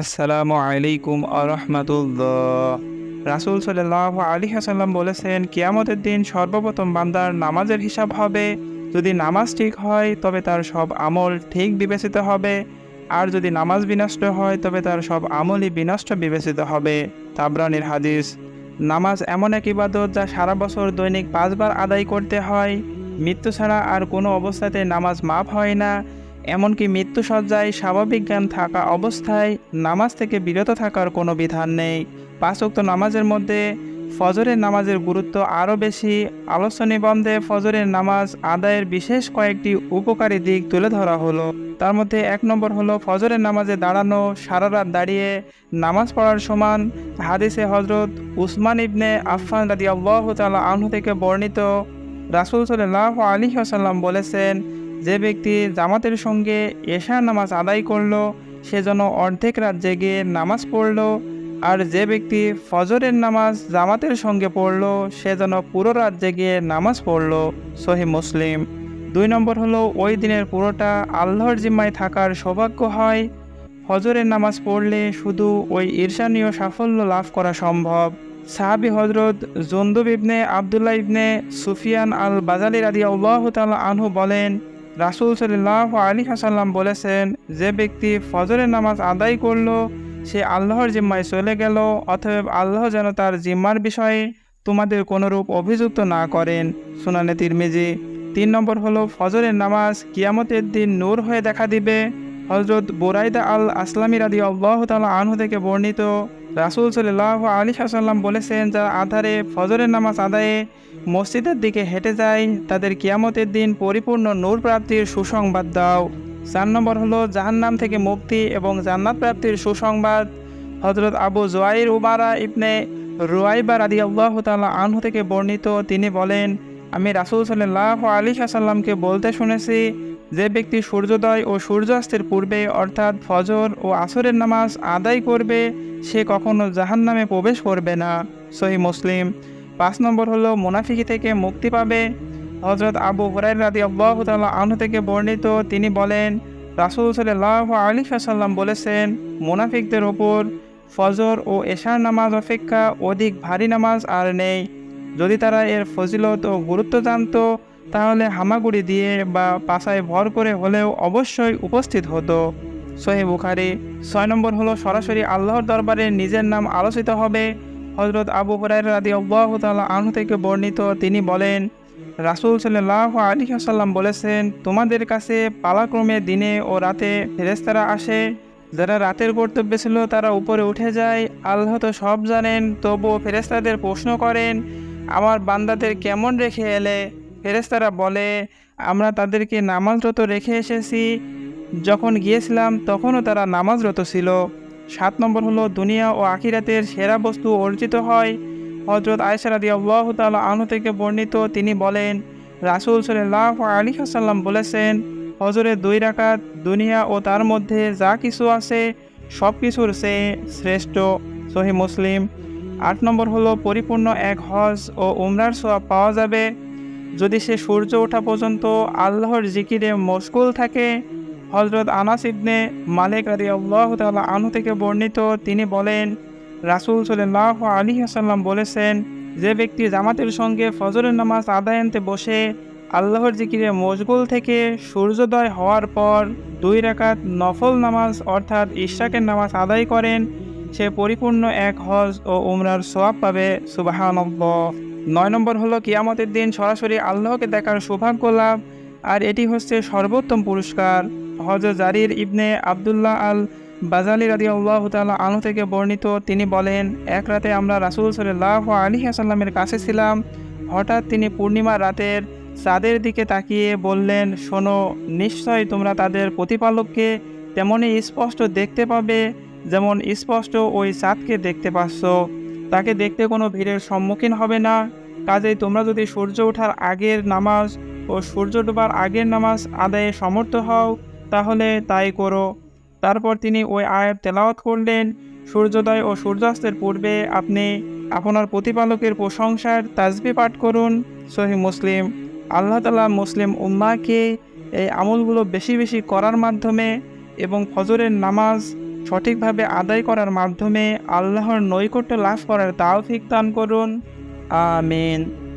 আসসালামু আলাইকুম আরহামাতুল্লাহ রাসুল সাল্লাহ আলী হাসাল্লাম বলেছেন, কিয়ামতের দিন সর্বপ্রথম বান্দার নামাজের হিসাব হবে। যদি নামাজ ঠিক হয়, তবে তার সব আমল ঠিক বিবেচিত হবে। আর যদি নামাজ বিনষ্ট হয়, তবে তার সব আমলই বিনষ্ট বিবেচিত হবে। তাবরানির হাদিস, নামাজ এমন এক ইবাদত যা সারা বছর দৈনিক পাঁচবার আদায় করতে হয়। মৃত্যু ছাড়া আর কোনো অবস্থাতে নামাজ মাপ হয় না। এমনকি মৃত্যুসজ্জায় স্বাভাবিক জ্ঞান থাকা অবস্থায় নামাজ থেকে বিরত থাকার কোনো বিধান নেই। পাঁচোক্ত নামাজের মধ্যে ফজরের নামাজের গুরুত্ব আরও বেশি। আলোচ্য নিবন্ধে ফজরের নামাজ আদায়ের বিশেষ কয়েকটি উপকারী দিক তুলে ধরা হলো। তার মধ্যে এক নম্বর হলো ফজরের নামাজে দাঁড়ানো, সারা রাত দাঁড়িয়ে নামাজ পড়ার সমান। হাদিসে হজরত উসমান ইবনে আফফান রাদি আল্লাহ তালা আনহু থেকে বর্ণিত। রাসুল সাল্লাহ আলী আসাল্লাম বলেছেন যে ব্যক্তি জামাতের সঙ্গে এশার নামাজ আদায় করল, সে যেন অর্ধেক রাত জেগে নামাজ পড়ল, আর যে ব্যক্তি ফজরের নামাজ জামাতের সঙ্গে পড়ল, সে যেন পুরো রাত জেগে নামাজ পড়ল। সহি মুসলিম। দুই নম্বর হলো, ওই দিনের পুরোটা আল্লাহর জিম্মায় থাকার সৌভাগ্য হয়। ফজরের নামাজ পড়লে শুধু ওই ঈর্ষানীয় সাফল্য লাভ করা সম্ভব। সাহাবি হজরত জন্দুব ইবনে আবদুল্লাহ ইবনে সুফিয়ান আল বাজালি রাদি আল্লাহ তালা আনহু বলেন রাসুল সাল্লাহ আলী হাসাল্লাম বলেছেন, যে ব্যক্তি ফজরের নামাজ আদায় করল, সে আল্লাহর জিম্মায় চলে গেল, অতএব আল্লাহ যেন তার জিম্মার বিষয়ে তোমাদের কোনোরূপ অভিযুক্ত না করেন। সুনানে তিরমিজি, তিন নম্বর হলো, ফজরের নামাজ কিয়ামতের দিন নূর হয়ে দেখা দিবে। হজরত বোরাইদা আল আসলামী রাদি আল্লাহ আনহু থেকে বর্ণিত, রাসুল সাল্লাহ আলী হাসাল্লাম বলেছেন, যারা আধারে ফজরের নামাজ আদায়ে মসজিদের দিকে হেঁটে যায় তাদের কিয়ামতের দিন পরিপূর্ণ নূর প্রাপ্তির সুসংবাদ দাও। চার নম্বর হলো জাহান্নাম থেকে মুক্তি এবং জান্নাত প্রাপ্তির সুসংবাদ। হজরত আবু জোয়াইর উবারা ইবনে রুয়াইবা রাদি আল্লাহ তাল্লাহ আনহু থেকে বর্ণিত, তিনি বলেন, আমি রাসুল সাল্লাহ আলী সাল্লামকে বলতে শুনেছি, যে ব্যক্তি সূর্যোদয় ও সূর্যাস্তের পূর্বে অর্থাৎ ফজর ও আসরের নামাজ আদায় করবে, সে কখনো জাহান্নামে প্রবেশ করবে না। সহি মুসলিম। পাঁচ নম্বর হলো, মুনাফিকি থেকে মুক্তি পাবে। হজরত আবু হরাই রাদি আল্লাহ তাল্লাহ থেকে বর্ণিত, তিনি বলেন, রাসুল সাল্লাহ আলী সাল্লাম বলেছেন, মুনাফিকদের ওপর ফজর ও এশার নামাজ অপেক্ষা অধিক ভারী নামাজ আর নেই। যদি তারা এর ফজিলত ও গুরুত্ব জানত, তাহলে হামাগুড়ি দিয়ে বা পাশায় ভর করে হলেও অবশ্যই উপস্থিত হতো। সোহে বুখারি, ছয় নম্বর হলো, সরাসরি আল্লাহর দরবারে নিজের নাম আলোচিত হবে। হজরত আবু হরাই রাদি আল্লাহ তাল্লাহ আনহু থেকে বর্ণিত, তিনি বলেন, রাসুল সাল্লাহ আলী সাল্লাম বলেছেন, তোমাদের কাছে পালাক্রমে দিনে ও রাতে ফেরেস্তারা আসে। যারা রাতের কর্তব্য ছিল, তারা উপরে উঠে যায়। আল্লাহ তো সব জানেন, তবুও ফেরেস্তাদের প্রশ্ন করেন, আমার বান্দাদের কেমন রেখে এলে? ফেরেস্তারা বলে, আমরা তাদেরকে নামাজরত রেখে এসেছি। যখন গিয়েছিলাম, তখনও তারা নামাজরত ছিল। সাত নম্বর হলো, দুনিয়া ও আখিরাতের সেরা বস্তু অর্জিত হয়। হজরত আয়সারাদি আল্লাহ তালা আনু থেকে বর্ণিত, তিনি বলেন, রাসুল সাল্লাহ আলী হাসাল্লাম বলেছেন হজরের দুই রাকাত, দুনিয়া ও তার মধ্যে যা কিছু আছে সব কিছুর সে শ্রেষ্ঠ। সহি মুসলিম। আট নম্বর হলো, পরিপূর্ণ এক হজ ও উমরার সোয়া পাওয়া যাবে। যদি সে সূর্য ওঠা পর্যন্ত আল্লাহর জিকিরে মশগুল থাকে হজরত আনাস ইবনে মালিক রাদি আল্লাহ তালা আনু থেকে বর্ণিত, তিনি বলেন, রাসুল সাল্লাহ আলী আসাল্লাম বলেছেন, যে ব্যক্তি জামাতের সঙ্গে ফজরের নামাজ আদায় আনতে বসে, আল্লাহর জিকিরে মশগুল থেকে সূর্যোদয় হওয়ার পর দুই রাকাত নফল নামাজ অর্থাৎ ইশাকের নামাজ আদায় করেন, সে পরিপূর্ণ এক হজ ও উমরার সোয়াব পাবে। সুবাহানব্ব নয় নম্বর হলো কিয়ামতের দিন সরাসরি আল্লাহকে দেখার সৌভাগ্য লাভ, আর এটি হচ্ছে সর্বোত্তম পুরস্কার। হজ জারির ইবনে আবদুল্লাহ আল বাজালি রাদি আল্লাহ তালা আনু থেকে বর্ণিত, তিনি বলেন, এক রাতে আমরা রাসুল সাল্লাহ আলী আসাল্লামের কাছে ছিলাম। হঠাৎ তিনি পূর্ণিমা রাতের চাঁদের দিকে তাকিয়ে বললেন, শোনো, নিশ্চয় তোমরা তাদের প্রতিপালককে তেমনই স্পষ্ট দেখতে পাবে যেমন স্পষ্ট ওই চাঁদকে দেখতে পাচ্ছ। তাকে দেখতে কোনো ভিড়ের সম্মুখীন হবে না। কাজেই তোমরা যদি সূর্য ওঠার আগের নামাজ ও সূর্য ডোবার আগের নামাজ আদায়ে সমর্থ হও তাহলে তাই করো। তারপর তিনি ওই আয়াত তেলাওয়াত করলেন, সূর্যোদয় ও সূর্যাস্তের পূর্বে আপনি আপনার প্রতিপালকের প্রশংসার তাজবি পাঠ করুন, সহি মুসলিম। আল্লাহ তালা মুসলিম উম্মাকে এই আমলগুলো বেশি বেশি করার মাধ্যমে এবং ফজরের নামাজ সঠিকভাবে আদায় করার মাধ্যমে আল্লাহর নৈকট্য লাভ করার তাওফিক দান করুন। আমিন।